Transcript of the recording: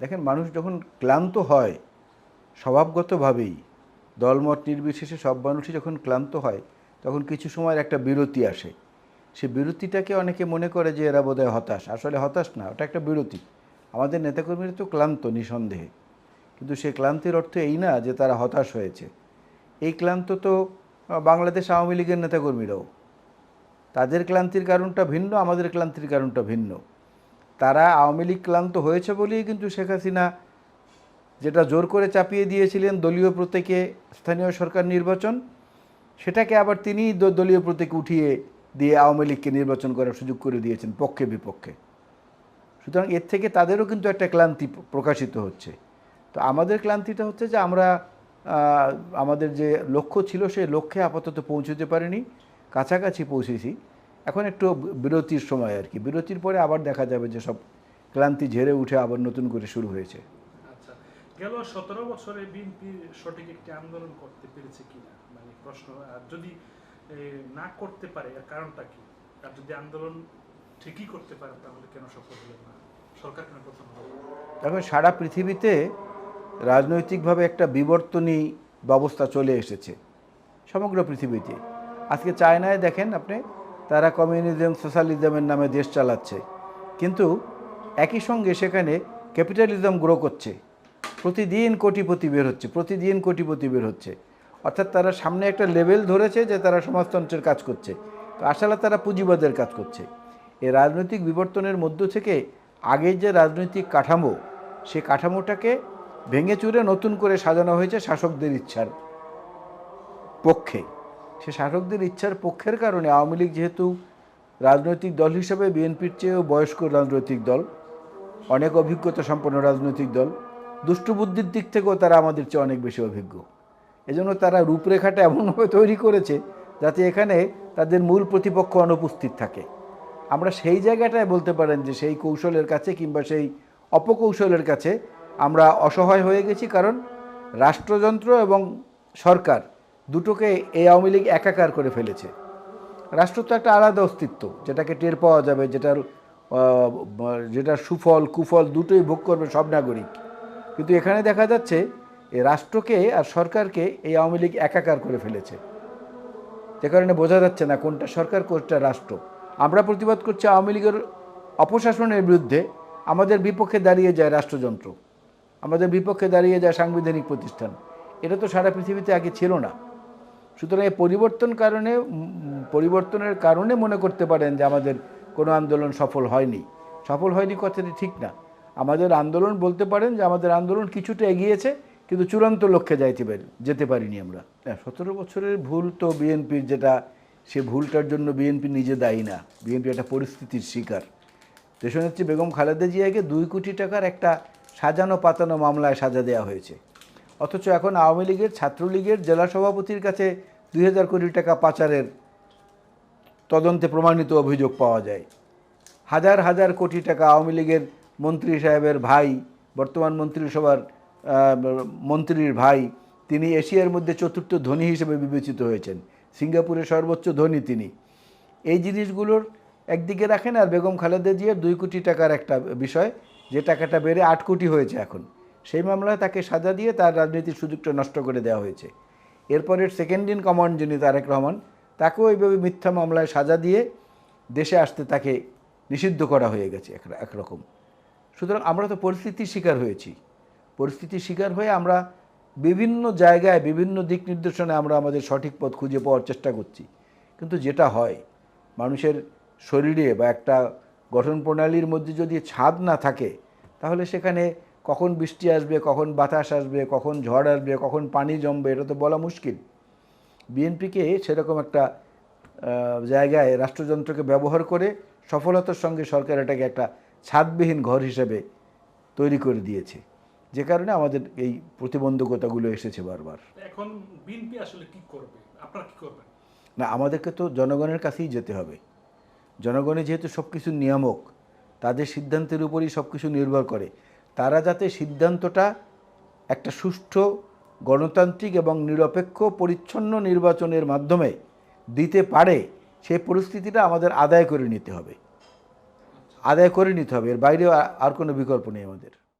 দেখেন মানুষ যখন ক্লান্ত হয়, স্বভাবগতভাবেই, দলমত নির্বিশেষে সব মানুষই যখন ক্লান্ত হয়, তখন কিছু সময়ের একটা বিরতি আসে। সে বিরতিটাকে অনেকে মনে করে যে এরা বোধহয় হতাশ। আসলে হতাশ না, ওটা একটা বিরতি। আমাদের নেতাকর্মীরা তো ক্লান্ত নিঃসন্দেহে। কিন্তু সে ক্লান্তির অর্থ এই না যে তারা হতাশ হয়েছে। এই ক্লান্ত তো বাংলাদেশ আওয়ামী লীগের নেতাকর্মীরাও। তাদের ক্লান্তির কারণটা ভিন্ন, আমাদের ক্লান্তির কারণটা ভিন্ন। তারা আওয়ামী লীগ ক্লান্ত হয়েছে বলেই কিন্তু শেখ হাসিনা যেটা জোর করে চাপিয়ে দিয়েছিলেন দলীয় প্রতীকে স্থানীয় সরকার নির্বাচন, সেটাকে আবার তিনি দলীয় প্রতীক উঠিয়ে দিয়ে আওয়ামী লীগকে নির্বাচন করার সুযোগ করে দিয়েছেন পক্ষে বিপক্ষে। সুতরাং এর থেকে তাদেরও কিন্তু একটা ক্লান্তি প্রকাশিত হচ্ছে। তো আমাদের ক্লান্তিটা হচ্ছে যে আমরা আমাদের যে লক্ষ্য ছিল সেই লক্ষ্যে আপাতত পৌঁছতে পারিনি, কাছাকাছি পৌঁছেছি। এখন একটু বিরতির সময় আর কি। বিরতির পরে আবার দেখা যাবে যে সব ক্লান্তি ঝেড়ে উঠে আবার নতুন করে শুরু হয়েছে। আচ্ছা গেল সতেরো বছরে বিএনপি সঠিক একটি আন্দোলন করতে পেরেছে কিনা? মানে প্রশ্ন আর যদি না করতে পারে এর কারণটা কি? আর যদি আন্দোলন ঠিকই করতে পারে তাহলে কেন সফল হলো না? সরকার কেন প্রথম এখন সারা পৃথিবীতে রাজনৈতিকভাবে একটা বিবর্তনী ব্যবস্থা চলে এসেছে সমগ্র পৃথিবীতে। আজকে চায়নায় দেখেন আপনি তারা কমিউনিজম, সোশ্যালিজমের নামে দেশ চালাচ্ছে। কিন্তু একই সঙ্গে সেখানে ক্যাপিটালিজম গ্রো করছে। প্রতিদিন কোটিপতি বের হচ্ছে, প্রতিদিন কোটিপতি বের হচ্ছে। অর্থাৎ তারা সামনে একটা লেভেল ধরেছে যে তারা সমাজতন্ত্রের কাজ করছে। তো আসলে তারা পুঁজিবাদের কাজ করছে। এই রাজনৈতিক বিবর্তনের মধ্য থেকে আগের যে রাজনৈতিক কাঠামো, সে কাঠামোটাকে ভেঙে চুরে নতুন করে সাজানো হয়েছে শাসকদের ইচ্ছার পক্ষে। সে শাসকদের ইচ্ছার পক্ষের কারণে আওয়ামী লীগ যেহেতু রাজনৈতিক দল হিসেবে বিএনপির চেয়েও বয়স্ক রাজনৈতিক দল, অনেক অভিজ্ঞতা সম্পন্ন রাজনৈতিক দল, দুষ্টু বুদ্ধির দিক থেকেও তারা আমাদের চেয়ে অনেক বেশি অভিজ্ঞ। এজন্য তারা রূপরেখাটা এমনভাবে তৈরি করেছে যাতে এখানে তাদের মূল প্রতিপক্ষ অনুপস্থিত থাকে। আমরা সেই জায়গাটায় বলতে পারেন যে সেই কৌশলের কাছে কিংবা সেই অপকৌশলের কাছে আমরা অসহায় হয়ে গেছি কারণ রাষ্ট্রযন্ত্র এবং সরকার দুটোকে এই আওয়ামী লীগ একাকার করে ফেলেছে। রাষ্ট্র তো একটা আলাদা অস্তিত্ব, যেটাকে টের পাওয়া যাবে, যেটার যেটার সুফল, কুফল দুটোই ভোগ করবে সব নাগরিক। কিন্তু এখানে দেখা যাচ্ছে এই রাষ্ট্রকে আর সরকারকে এই আওয়ামী লীগ একাকার করে ফেলেছে। যে কারণে বোঝা যাচ্ছে না কোনটা সরকার, কোনটা রাষ্ট্র। আমরা প্রতিবাদ করছি আওয়ামী লীগের অপশাসনের বিরুদ্ধে, আমাদের বিপক্ষে দাঁড়িয়ে যায় রাষ্ট্রযন্ত্র। আমাদের বিপক্ষে দাঁড়িয়ে যায় সাংবিধানিক প্রতিষ্ঠান। এটা তো সারা পৃথিবীতে আগে ছিল না। সুতরাং এই পরিবর্তন কারণে পরিবর্তনের কারণে মনে করতে পারেন যে আমাদের কোনো আন্দোলন সফল হয়নি। সফল হয়নি কথাটি ঠিক না। আমাদের আন্দোলন বলতে পারেন যে আমাদের আন্দোলন কিছুটা এগিয়েছে, কিন্তু চূড়ান্ত লক্ষ্যে যাইতে পারি, যেতে পারিনি আমরা। হ্যাঁ সতেরো বছরের ভুল তো বিএনপির যেটা, সে ভুলটার জন্য বিএনপি নিজে দায়ী না। বিএনপি একটা পরিস্থিতির শিকার। দেশনেত্রী বেগম খালেদা জিয়াকে দুই কোটি টাকার একটা সাজানো পাতানো মামলায় সাজা দেওয়া হয়েছে। অথচ এখন আওয়ামী লীগের, ছাত্রলীগের জেলা সভাপতির কাছে দুই হাজার কোটি টাকা পাচারের তদন্তে প্রমাণিত অভিযোগ পাওয়া যায়। হাজার হাজার কোটি টাকা আওয়ামী লীগের মন্ত্রী সাহেবের ভাই, বর্তমান মন্ত্রিসভার মন্ত্রীর ভাই, তিনি এশিয়ার মধ্যে চতুর্থ ধনী হিসেবে বিবেচিত হয়েছেন। সিঙ্গাপুরের সর্বোচ্চ ধনী তিনি। এই জিনিসগুলোর একদিকে রাখেন আর বেগম খালেদা জিয়ার দুই কোটি টাকার একটা বিষয়, যে টাকাটা বেড়ে আট কোটি হয়েছে এখন। সেই মামলায় তাকে সাজা দিয়ে তার রাজনীতির সুযোগটা নষ্ট করে দেওয়া হয়েছে। এরপরের সেকেন্ড ইন কমান্ড যিনি তারেক রহমান, তাকেও এইভাবে মিথ্যা মামলায় সাজা দিয়ে দেশে আসতে তাকে নিষিদ্ধ করা হয়ে গেছে এক একরকম। সুতরাং আমরা তো পরিস্থিতির শিকার হয়েছি। পরিস্থিতির শিকার হয়ে আমরা বিভিন্ন জায়গায়, বিভিন্ন দিক নির্দেশনায় আমরা আমাদের সঠিক পথ খুঁজে পাওয়ার চেষ্টা করছি। কিন্তু যেটা হয়, মানুষের শরীরে বা একটা গঠন প্রণালীর মধ্যে যদি ছাদ না থাকে, তাহলে সেখানে কখন বৃষ্টি আসবে কখন বাতাস আসবে কখন ঝড় আসবে কখন পানি জমবে এটা তো বলা মুশকিল। বিএনপিকে সেরকম একটা জায়গায় রাষ্ট্রযন্ত্রকে ব্যবহার করে সফলতার সঙ্গে সরকার এটাকে একটা ছাদবিহীন ঘর হিসেবে তৈরি করে দিয়েছে। যে কারণে আমাদের এই প্রতিবন্ধকতাগুলো এসেছে বারবার। এখন বিএনপি আসলে কি করবে? আপনারা কি করবেন? না আমাদেরকে তো জনগণের কাছেই যেতে হবে। জনগণে যেহেতু সব কিছু নিয়ামক তাদের সিদ্ধান্তের উপরই সব কিছু নির্ভর করে। তারা যাতে সিদ্ধান্তটা একটা সুষ্ঠ, গণতান্ত্রিক এবং নিরপেক্ষ, পরিচ্ছন্ন নির্বাচনের মাধ্যমে দিতে পারে সেই পরিস্থিতিটা আমাদের আদায় করে নিতে হবে। আদায় করে নিতে হবে। এর বাইরে আর কোনো বিকল্প নেই আমাদের।